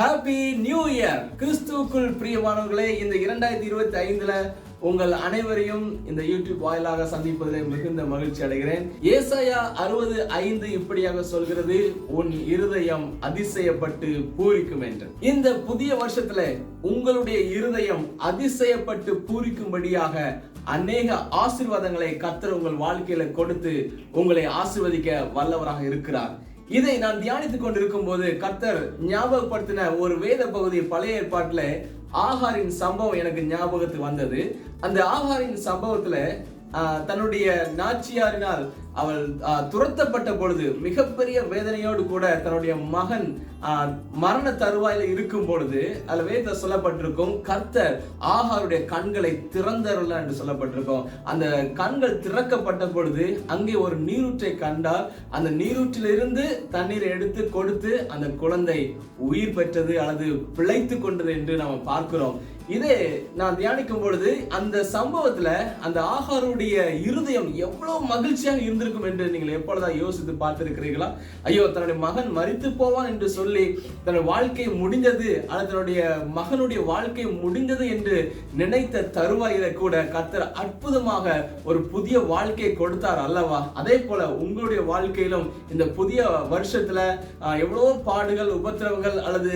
Happy new year கிறிஸ்துவுக்குள் பிரியமானவர்களே இந்த இரண்டாயிரத்தி இருபத்தி ஐந்துல உங்கள் அனைவரையும் இந்த யூடியூப் வாயிலாக சந்திப்பதில் மிகுந்த மகிழ்ச்சி அடைகிறேன். ஏசாயா அறுபது ஐந்து இப்படியாக சொல்கிறது உன் இருதயம் அதிசயப்பட்டு பூரிக்கும் என்று. இந்த புதிய வருஷத்துல உங்களுடைய இருதயம் அதிசயப்பட்டு பூரிக்கும்படியாக அநேக ஆசீர்வாதங்களை கத்தர் உங்கள் வாழ்க்கையில கொடுத்து உங்களை ஆசிர்வதிக்க வல்லவராக இருக்கிறார். இதை நான் தியானித்துக் கொண்டிருக்கும் போது கர்த்தர் ஞாபகப்படுத்தின ஒரு வேத பகுதி பழைய ஏற்பாட்டில் ஆகாரின் சம்பவம் எனக்கு ஞாபகத்துக்கு வந்தது. அந்த ஆகாரின் சம்பவத்துல தன்னுடைய நாச்சியாரினால் அவள் துரத்தப்பட்ட பொழுது மிகப்பெரிய வேதனையோடு கூட தன்னுடைய மகன் ஆஹ், மரண தருவாயில இருக்கும் பொழுது அதுல வேத சொல்லப்பட்டிருக்கும் கர்த்தர் ஆகாருடைய கண்களை திறந்தருள என்று சொல்லப்பட்டிருக்கும். அந்த கண்கள் திறக்கப்பட்ட பொழுது அங்கே ஒரு நீரூற்றை கண்டால் அந்த நீரூற்றிலிருந்து தண்ணீரை எடுத்து கொடுத்து அந்த குழந்தை உயிர் பெற்றது அல்லது பிழைத்து கொண்டது என்று நாம் பார்க்கிறோம். இதே நான் தியானிக்கும் பொழுது அந்த சம்பவத்துல அந்த ஆகாருடைய இருதயம் எவ்வளவு மகிழ்ச்சியாக இருந்திருக்கும் என்று நீங்கள் எப்பொழுதா யோசித்து பார்த்திருக்கிறீர்களா? ஐயோ தன்னுடைய மகன் மறித்து போவான் என்று சொல்லி தன்னுடைய வாழ்க்கை முடிந்தது அல்லது தன்னுடைய மகனுடைய வாழ்க்கை முடிந்தது என்று நினைத்த தருவாயில கூட கத்தர் அற்புதமாக ஒரு புதிய வாழ்க்கையை கொடுத்தார் அல்லவா? அதே போல உங்களுடைய வாழ்க்கையிலும் இந்த புதிய வருஷத்துல எவ்வளவோ பாடுகள் உபத்திரவங்கள் அல்லது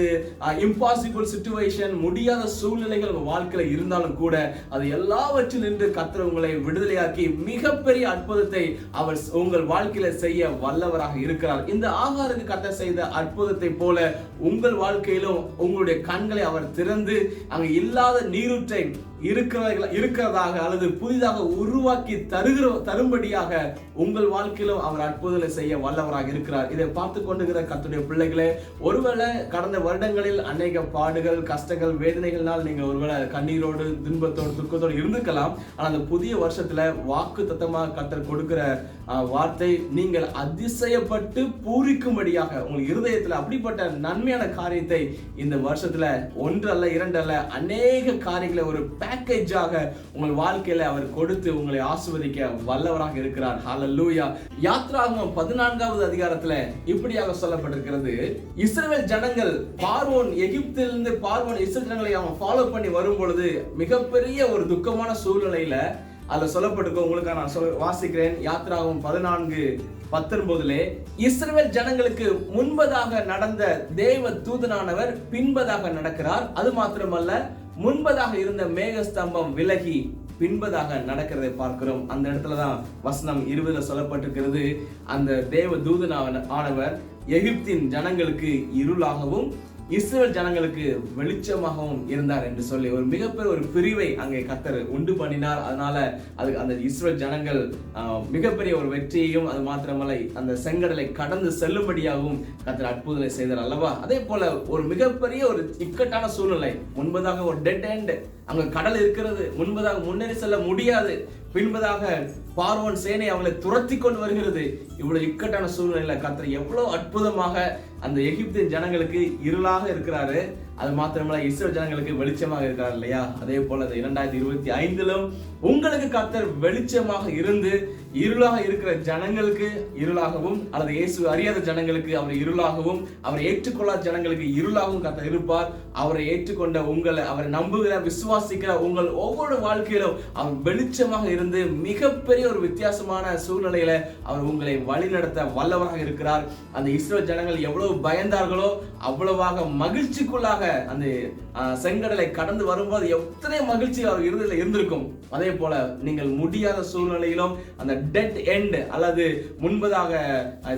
இம்பாசிபிள் சுச்சுவேஷன் முடியாத சூழ்நிலைகள் உங்க வாழ்க்கையில இருந்தாலும் கூட அது எல்லாவற்றில் நின்று கர்த்தர் உங்களை விடுதலையாக்கி மிகப்பெரிய அற்புதத்தை அவர் உங்கள் வாழ்க்கையில செய்ய வல்லவராக இருக்கிறார். இந்த ஆகாருக்கு கர்த்தர் செய்த அற்புதத்தை போல உங்கள் வாழ்க்கையிலும் உங்களுடைய கண்களை அவர் திறந்து அங்க இல்லாத நீரூற்றை இருக்கிற இருக்கிறதாக அல்லது புதிதாக உருவாக்கி தருகிற தரும்படியாக உங்கள் வாழ்க்கையிலும் அவர் அற்புதங்களை செய்ய வல்லவராக இருக்கிறார். இதை பார்த்து கொண்டுகிற கத்துடைய பிள்ளைகளே ஒருவேளை கடந்த வருடங்களில் அநேக பாடுகள் கஷ்டங்கள் வேதனைகள்னால் நீங்கள் ஒருவேளை கண்ணீரோடு துன்பத்தோடு துக்கத்தோடு இருந்திருக்கலாம். ஆனால் அந்த புதிய வருஷத்துல வாக்கு தத்தமாக கத்தர் கொடுக்கிற வார்த்தை நீங்கள் அதிசயப்பட்டு பூரிக்கும்படியாக உங்கள் இருதயத்தில் அப்படிப்பட்ட நன்மையான காரியத்தை இந்த வருஷத்துல ஒன்று அல்ல இரண்டு அல்ல அநேக காரியங்களை ஒரு பேக்கேஜாக உங்கள் வாழ்க்கையில அவர் கொடுத்து உங்களை ஆசிர்வதிக்க வல்லவராக இருக்கிறார். ஹலல்லூயா யாத்ராகமம் பதினான்காவது அதிகாரத்துல இப்படியாக சொல்லப்பட்டிருக்கிறது. இஸ்ரேல் ஜனங்கள் பார்வோன் எகிப்திலிருந்து பார்வோன் இஸ்ரேல் ஜனங்களை அவன் ஃபாலோ பண்ணி வரும் பொழுது மிகப்பெரிய ஒரு துக்கமான சூழ்நிலையில அதுல சொல்லப்பட்டிருக்கும். உங்களுக்கு நான் சொல்ல வாசிக்கிறேன். யாத்ராகமம் பதினான்கு பத்தொன்பதுலே இஸ்ரேல் ஜனங்களுக்கு முன்பதாக நடந்த தேவ தூதனானவர் பின்பதாக நடக்கிறார். அது மாத்திரமல்ல முன்பதாக இருந்த மேகஸ்தம்பம் விலகி பின்பதாக நடக்கிறதை பார்க்கிறோம். அந்த இடத்துல தான் வசனம் இருபதுல சொல்லப்பட்டிருக்கிறது. அந்த தேவ தூதனான ஆனவர் எகிப்தின் ஜனங்களுக்கு இருளாகவும் இஸ்ரேல் ஜனங்களுக்கு வெளிச்சமாகவும் இருந்தார் என்று சொல்லி ஒரு மிகப்பெரிய ஒரு பிரிவை அங்கே கத்தர் உண்டு பண்ணினார். அதனால அது அந்த இஸ்ரேல் ஜனங்கள் மிகப்பெரிய ஒரு வெற்றியையும் அது மாத்திரமல்ல அந்த செங்கடலை கடந்து செல்லும்படியாகவும் கத்தர் அற்புதங்களை செய்தார் அல்லவா? அதே போல ஒரு மிகப்பெரிய ஒரு இக்கட்டான சூழ்நிலை. முன்பதாக ஒரு டெட் எண்ட் அங்க கடல் இருக்கிறது. முன்பதாக முன்னேறி செல்ல முடியாது. பின்பதாக பார்வோன் சேனை அவங்களை துரத்தி கொண்டு வருகிறது. இவ்வளவு இக்கட்டான சூழ்நிலையில கத்திர எவ்வளவு அற்புதமாக அந்த எகிப்தின் ஜனங்களுக்கு இருளாக இருக்கிறாரு. அது மாத்திரமல்ல இஸ்ரோ ஜனங்களுக்கு வெளிச்சமாக இருக்கிறார் இல்லையா? அதே போல இந்த இரண்டாயிரத்தி இருபத்தி ஐந்திலும் உங்களுக்கு கத்தர் வெளிச்சமாக இருந்து இருளாக இருக்கிற ஜனங்களுக்கு இருளாகவும் அல்லது இயேசு அறியாத ஜனங்களுக்கு அவர் இருளாகவும் அவரை ஏற்றுக்கொள்ளாத ஜனங்களுக்கு இருளாகவும் கத்தர் இருப்பார். அவரை ஏற்றுக்கொண்ட உங்களை அவரை நம்புகிற விசுவாசிக்கிற உங்கள் ஒவ்வொரு வாழ்க்கையிலும் அவர் வெளிச்சமாக இருந்து மிகப்பெரிய ஒரு வித்தியாசமான சூழ்நிலையில அவர் உங்களை வழிநடத்த வல்லவராக இருக்கிறார். அந்த இஸ்ரோ ஜனங்கள் எவ்வளவு பயந்தார்களோ அவ்வளவாக மகிழ்ச்சிக்குள்ளாக அந்த செங்கடலை கடந்து வரும்போது எத்தனை மகிழ்ச்சி அவர் இருந்ததில் இருந்திருக்கும். அதே போல நீங்கள் முடியாத சூழ்நிலையிலும் அந்த டெட் எண்ட் அல்லது முன்பதாக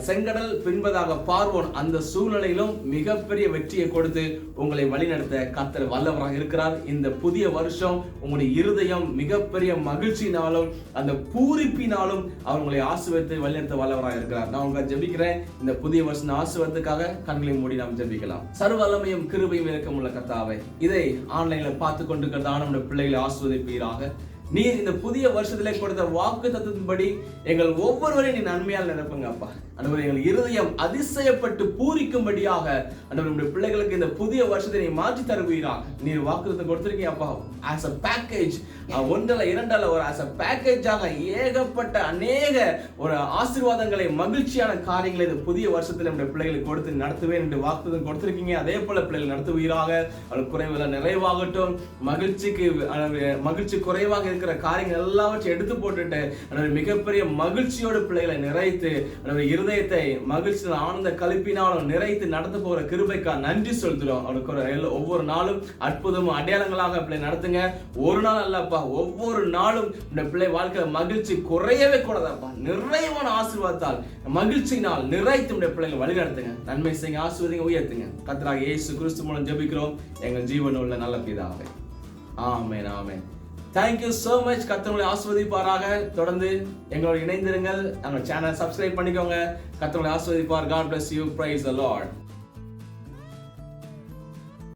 செங்கடல் பின்பதாக பார்வோன் அந்த சூழ்நிலையிலும் மிகப்பெரிய வெற்றியை கொடுத்து உங்களை வழிநடத்த கத்தர் வல்லவராக இருக்கிறார். இந்த புதிய வருஷம் உங்களுடைய இருதயம் மிகப்பெரிய மகிழ்ச்சியினாலும் அந்த பூரிப்பினாலும் அவர் உங்களை ஆசிர்வதித்து வழிநடத்த வல்லவராக இருக்கிறார். நான் உங்களை ஜபிக்கிறேன். இந்த புதிய வருஷம் ஆசுவத்துக்காக கண்களை மூடி நாம் ஜபிக்கலாம். சர்வலமையும் கிருபையும் இறக்கமுள்ள கத்தாவை இதை ஆன்லைன்ல பார்த்து கொண்டிருக்கிறதான நம்முடைய பிள்ளைகளை ஆசிர்வதிப்பீராக. நீர் இந்த புதிய வருஷத்திலே கொடுத்த வாக்கு தத்துவத்தின்படி எங்கள் ஒவ்வொருவரையும் நீ நன்மையால் நினைப்பங்க அப்பா. அன்றுவரே எங்கள் இருதயம் அதிசயப்பட்டு பூரிக்கும்படியாக அன்றுவரே உடைய பிள்ளைகளுக்கு இந்த புதிய வருஷத்தை நீ மாற்றி தருவீரா. நீர் வாக்குத்தத்தம் கொடுத்திருக்கீங்க அப்பா. ஆஸ் அ பேக்கேஜ் ஒன்றல்ல இரண்டல்ல ஒரு ஆஸ் அ பேக்கேஜாக ஏகப்பட்ட அநேக ஒரு ஆசீர்வாதங்களை மகிழ்ச்சியான காரியங்களை இந்த புதிய வருஷத்துல நம்முடைய பிள்ளைகளுக்கு கொடுத்து நடத்துவேன் என்று வாக்குத்தம் கொடுத்திருக்கீங்க. அதே போல பிள்ளைகள் நடத்துவீராக. அவள் குறைவில் நிறைவாகட்டும். மகிழ்ச்சிக்கு மகிழ்ச்சி குறைவாக இருக்கிற காரியங்கள் எல்லாவற்றையும் எடுத்து போட்டுட்டு அஹ், மிகப்பெரிய மகிழ்ச்சியோடு பிள்ளைகளை நிறைத்து இருதயத்தை மகிழ்ச்சியில் ஆனந்த கழிப்பினாலும் நிறைத்து நடந்து போகிற கிருபைக்கா நன்றி செலுத்துறோம் அவளுக்கு ஒரு ஒவ்வொரு நாளும் அற்புதமும் அடையாளங்களாக பிள்ளை நடத்துங்க. ஒரு நாள் அல்லப்பா ஒவ்வொரு நாளும் இந்த பிள்ளை வாழ்க்கையில மகிழ்ச்சி குறையவே கூடாதப்பா. நிறைவான ஆசீர்வாதத்தால் மகிழ்ச்சியினால் நிறைத்து உடைய பிள்ளைகளை வழி நடத்துங்க. நன்மை செய்யுங்க ஆசீர்வதிங்க உயர்த்துங்க. கத்தராக இயேசு கிறிஸ்து மூலம் ஜெபிக்கிறோம். எங்கள் ஜீவன் உள்ள நல்ல பிதாவே. ஆமேன் ஆமேன். தேங்க்யூ ஸோ மச் கத்தவங்களை ஆஸ்வதிப்பாராக தொடர்ந்து எங்களோட இணைந்திருங்கள். நாங்கள் சேனல் சப்ஸ்கிரைப் பண்ணிக்கோங்க. கத்தவங்களை ஆஸ்வதிப்பார் God bless you praise the Lord